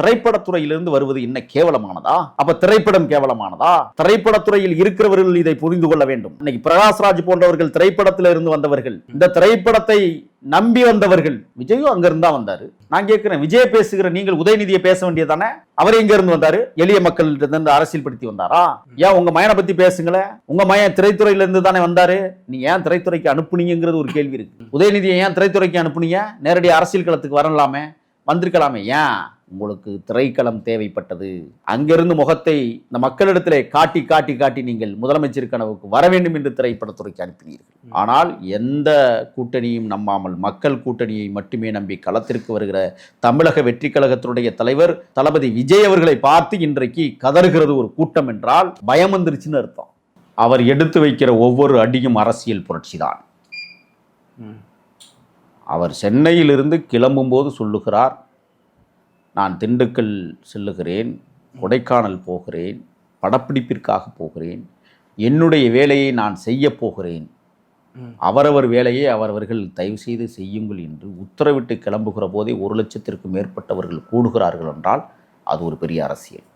திரைப்படத்துறையிலிருந்து வருவது என்ன கேவலமானதா? அப்ப திரைப்படம் கேவலமானதா? திரைப்படத்துறையில் இருக்கிறவர்கள் இதை புரிந்து கொள்ள வேண்டும். இன்னைக்கு பிரகாஷ்ராஜ் போன்றவர்கள் திரைப்படத்தில் இருந்து வந்தவர்கள் இந்த திரைப்படத்தை நம்பி வந்தவர்கள் விஜயும் அங்க இருந்தா வந்தாரு. நான் கேட்கிறேன் விஜய் பேசுகிற நீங்கள் உதயநிதியை பேச வேண்டியதானே அவர் எங்க இருந்து வந்தாரு? எளிய மக்கள் இருந்து அரசியல் படுத்தி வந்தாரா? ஏன் உங்க மயனை பத்தி பேசுங்களேன் உங்க மயன் திரைத்துறையில இருந்து தானே வந்தாரு. நீ ஏன் திரைத்துறைக்கு அனுப்புனீங்கிறது ஒரு கேள்வி இருக்கு. உதயநிதியை ஏன் திரைத்துறைக்கு அனுப்புனீங்க? நேரடி அரசியல் களத்துக்கு வரலாமே. வந்திருக்கலாமே ஏன்? உங்களுக்கு திரைக்களம் தேவைப்பட்டது. அங்கிருந்து முகத்தை இந்த மக்களிடத்திலே காட்டி காட்டி காட்டி நீங்கள் முதலமைச்சர் கனவுக்கு வர வேண்டும் என்று திரைப்படத்துறைக்கு அனுப்பினீர்கள். ஆனால் எந்த கூட்டணியும் நம்பாமல் மக்கள் கூட்டணியை மட்டுமே நம்பி களத்திற்கு வருகிற தமிழக வெற்றி கழகத்தினுடைய தலைவர் தளபதி விஜய் அவர்களை பார்த்து இன்றைக்கு கதறுகிறது ஒரு கூட்டம் என்றால் பயம் வந்துருச்சுன்னு அர்த்தம். அவர் எடுத்து வைக்கிற ஒவ்வொரு அடியும் அரசியல் புரட்சிதான் அவர் சென்னையிலிருந்து கிளம்பும்போது சொல்லுகிறார் நான் திண்டுக்கல் செல்லுகிறேன் கொடைக்கானல் போகிறேன் படப்பிடிப்பிற்காக போகிறேன் என்னுடைய வேலையை நான் செய்ய போகிறேன். அவரவர் வேலையை அவரவர்கள் தயவு செய்து செய்யுங்கள் என்று உத்தரவிட்டு கிளம்புகிற போதே ஒரு லட்சத்திற்கு மேற்பட்டவர்கள் கூடுகிறார்கள் என்றால் அது ஒரு பெரிய அரசியல்.